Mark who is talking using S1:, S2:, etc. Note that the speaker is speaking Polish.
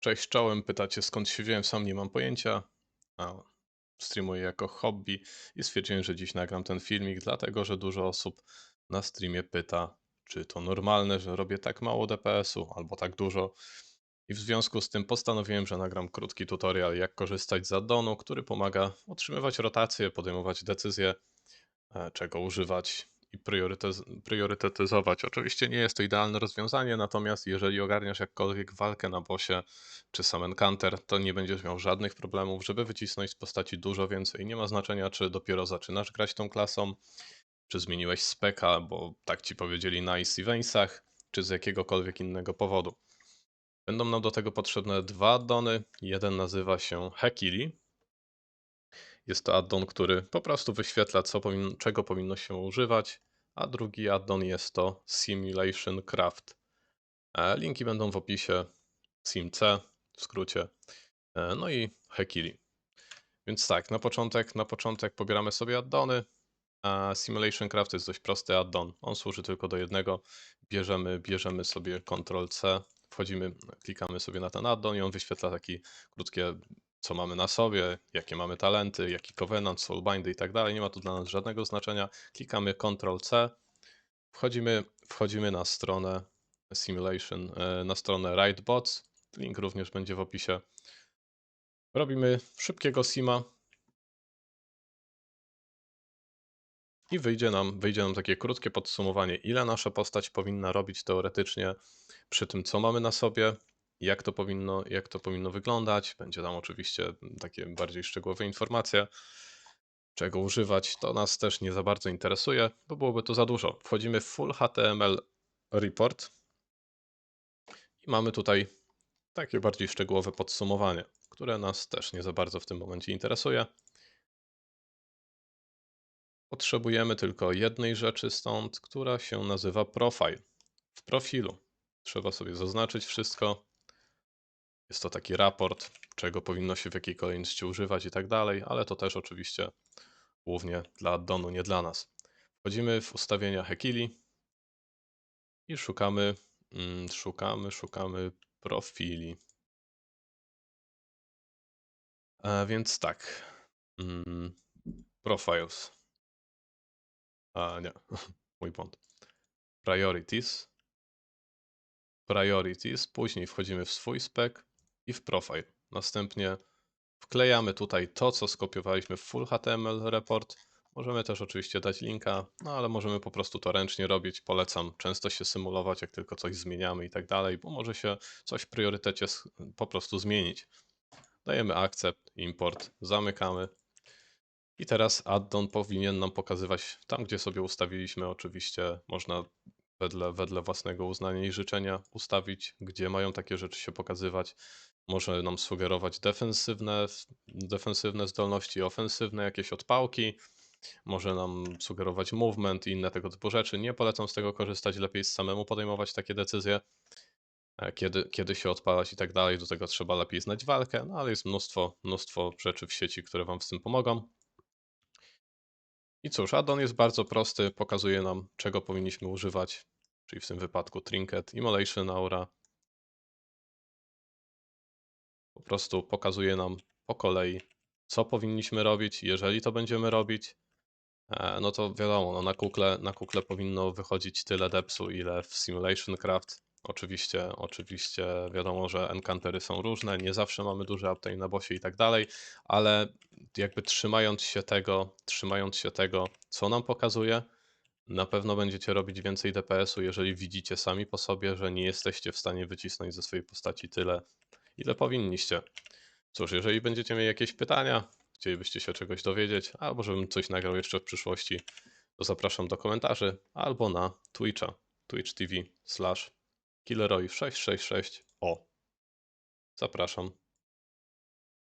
S1: Cześć, czołem. Pytacie skąd się wziąłem, sam nie mam pojęcia. A, streamuję jako hobby i stwierdziłem, że dziś nagram ten filmik, dlatego że dużo osób na streamie pyta, czy to normalne, że robię tak mało DPS-u albo tak dużo. I w związku z tym postanowiłem, że nagram krótki tutorial, jak korzystać z addonu, który pomaga utrzymywać rotację, podejmować decyzje, e, czego używać i priorytetyzować. Oczywiście nie jest to idealne rozwiązanie, natomiast jeżeli ogarniasz jakkolwiek walkę na bosie czy sam encounter, to nie będziesz miał żadnych problemów, żeby wycisnąć z postaci dużo więcej. Nie ma znaczenia, czy dopiero zaczynasz grać tą klasą, czy zmieniłeś speka, bo tak ci powiedzieli na Ice Eventsach, czy z jakiegokolwiek innego powodu. Będą nam do tego potrzebne dwa addony. Jeden nazywa się Hekili. Jest to addon, który po prostu wyświetla, co powin- czego powinno się używać, a drugi addon jest to Simulation Craft. E, Linki będą w opisie SimC w skrócie. E, No i Hekili. Więc tak, na początek, na początek pobieramy sobie addony. A Simulation Craft jest dość prosty addon. On służy tylko do jednego. Bierzemy, bierzemy sobie Ctrl-C, wchodzimy, klikamy sobie na ten addon i on wyświetla takie krótkie, co mamy na sobie, jakie mamy talenty, jaki covenant, soulbindy i tak dalej. Nie ma to dla nas żadnego znaczenia. Klikamy Ctrl-C, wchodzimy, wchodzimy na stronę Simulation, e, na stronę Writebots. Link również będzie w opisie. Robimy szybkiego sima, I wyjdzie nam, wyjdzie nam takie krótkie podsumowanie, ile nasza postać powinna robić teoretycznie przy tym, co mamy na sobie, jak to powinno, jak to powinno wyglądać. Będzie tam oczywiście takie bardziej szczegółowe informacje, czego używać. To nas też nie za bardzo interesuje, bo byłoby to za dużo. Wchodzimy w Full HTML Report i mamy tutaj takie bardziej szczegółowe podsumowanie, które nas też nie za bardzo w tym momencie interesuje. Potrzebujemy tylko jednej rzeczy stąd, która się nazywa profile. W profilu trzeba sobie zaznaczyć wszystko. Jest to taki raport, czego powinno się w jakiej kolejności używać i tak dalej, ale to też oczywiście głównie dla addonu, nie dla nas. Wchodzimy w ustawienia Hekili i szukamy, mm, szukamy, szukamy profili. A więc tak. Mm, profiles. A nie, mój błąd. Priorities. Priorities. Później wchodzimy w swój spec i w profile. Następnie wklejamy tutaj to, co skopiowaliśmy w full HTML report. Możemy też oczywiście dać linka, no ale możemy po prostu to ręcznie robić. Polecam często się symulować, jak tylko coś zmieniamy i tak dalej, bo może się coś w priorytecie po prostu zmienić. Dajemy akcept, import, zamykamy. I teraz addon powinien nam pokazywać tam, gdzie sobie ustawiliśmy. Oczywiście można wedle, wedle własnego uznania i życzenia ustawić, gdzie mają takie rzeczy się pokazywać. Może nam sugerować defensywne, defensywne zdolności, ofensywne jakieś odpałki. Może nam sugerować movement i inne tego typu rzeczy. Nie polecam z tego korzystać, lepiej samemu podejmować takie decyzje, e, kiedy, kiedy się odpalać i tak dalej. Do tego trzeba lepiej znać walkę, no ale jest mnóstwo, mnóstwo rzeczy w sieci, które Wam w tym pomogą. I cóż, addon jest bardzo prosty, pokazuje nam, czego powinniśmy używać, czyli w tym wypadku Trinket, Immolation Aura. Po prostu pokazuje nam po kolei, co powinniśmy robić. Jeżeli to będziemy robić, e, no to wiadomo, no na, kukle, na kukle powinno wychodzić tyle depsu, ile w Simulation Craft. Oczywiście, oczywiście wiadomo, że encantery są różne, nie zawsze mamy duży uptime na bossie i tak dalej, ale jakby trzymając się tego, trzymając się tego, co nam pokazuje, na pewno będziecie robić więcej DPS-u, jeżeli widzicie sami po sobie, że nie jesteście w stanie wycisnąć ze swojej postaci tyle, ile powinniście. Cóż, jeżeli będziecie mieli jakieś pytania, chcielibyście się czegoś dowiedzieć, albo żebym coś nagrał jeszcze w przyszłości, to zapraszam do komentarzy albo na Twitcha, twitch.tv slash killeroi666 o. Zapraszam.